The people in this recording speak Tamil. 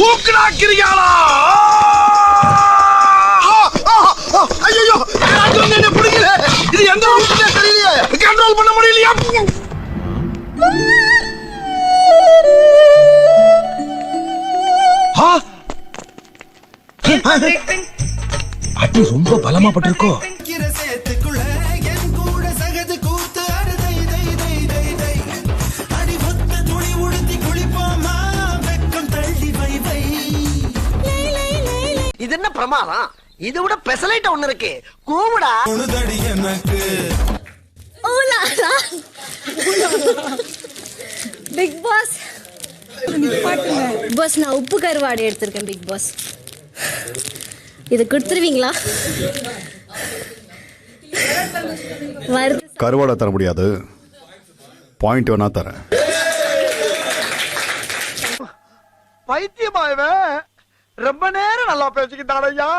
ஊக்குனாக்கிறியாளா ஐயோ என்ன பிடிக்கல? இது எந்த ஊருக்குனே தெரியலையே. கண்ட்ரோல் பண்ண முடியலையா! அடி ரொம்ப பலமா பட்டிருக்கோ. இது என்ன பிரமாதம்? இதை விட பெசலைட்ட ஒண்ணு இருக்கு. கூவுடா. உழுதடி எனக்கு. Big pass. பாஸ் நான் உப்பு கருவாடு எடுத்திருக்கேன் பிக் பாஸ். இதை கொடுத்துருவீங்களா? வருது. கருவாடை தர முடியாது. பாயிண்ட் வேணா தரேன். பைத்தியமா இவன் ரொம்ப நேரம் நல்லா பேசிக்கிட்டாடையா